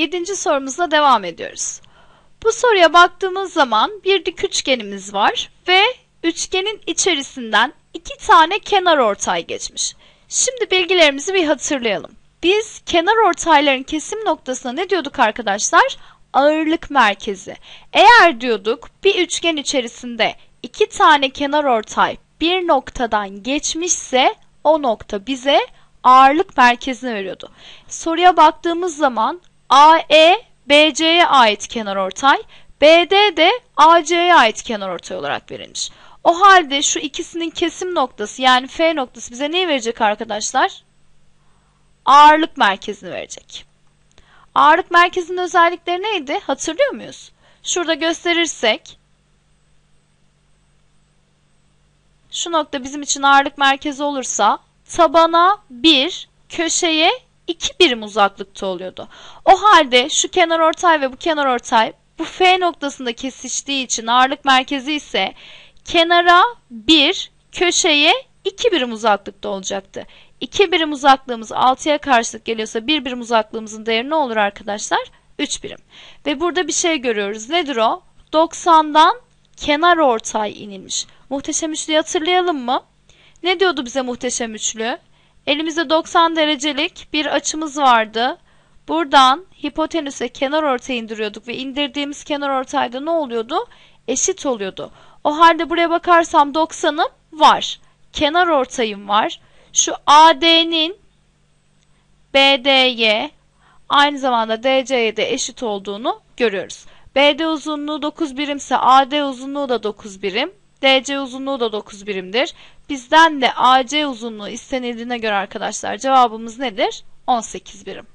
7. sorumuzla devam ediyoruz. Bu soruya baktığımız zaman bir dik üçgenimiz var ve üçgenin içerisinden iki tane kenar ortay geçmiş. Şimdi bilgilerimizi bir hatırlayalım. Biz kenar ortayların kesim noktasına ne diyorduk arkadaşlar? Ağırlık merkezi. Eğer diyorduk bir üçgen içerisinde iki tane kenar ortay bir noktadan geçmişse o nokta bize ağırlık merkezini veriyordu. Soruya baktığımız zaman AE BC'ye ait kenarortay, BD de AC'ye ait kenarortay olarak verilmiş. O halde şu ikisinin kesim noktası yani F noktası bize neyi verecek arkadaşlar? Ağırlık merkezini verecek. Ağırlık merkezinin özellikleri neydi? Hatırlıyor muyuz? Şurada gösterirsek şu nokta bizim için ağırlık merkezi olursa tabana 1, köşeye 2 birim uzaklıkta oluyordu. O halde şu kenar ortay ve bu kenar ortay bu F noktasında kesiştiği için ağırlık merkezi ise kenara 1, köşeye 2 birim uzaklıkta olacaktı. 2 birim uzaklığımız 6'ya karşılık geliyorsa 1 birim uzaklığımızın değeri ne olur arkadaşlar? 3 birim. Ve burada bir şey görüyoruz. Nedir o? 90'dan kenar ortay inilmiş. Muhteşem üçlüyü hatırlayalım mı? Ne diyordu bize muhteşem üçlü? Elimizde 90 derecelik bir açımız vardı. Buradan hipotenüse kenar ortay indiriyorduk ve indirdiğimiz kenar ortayda ne oluyordu? Eşit oluyordu. O halde buraya bakarsam 90'ım var. Kenar ortayım var. Şu AD'nin BD'ye aynı zamanda DC'ye de eşit olduğunu görüyoruz. BD uzunluğu 9 birimse AD uzunluğu da 9 birim. DC uzunluğu da 9 birimdir. Bizden de AC uzunluğu istenildiğine göre arkadaşlar cevabımız nedir? 18 birim.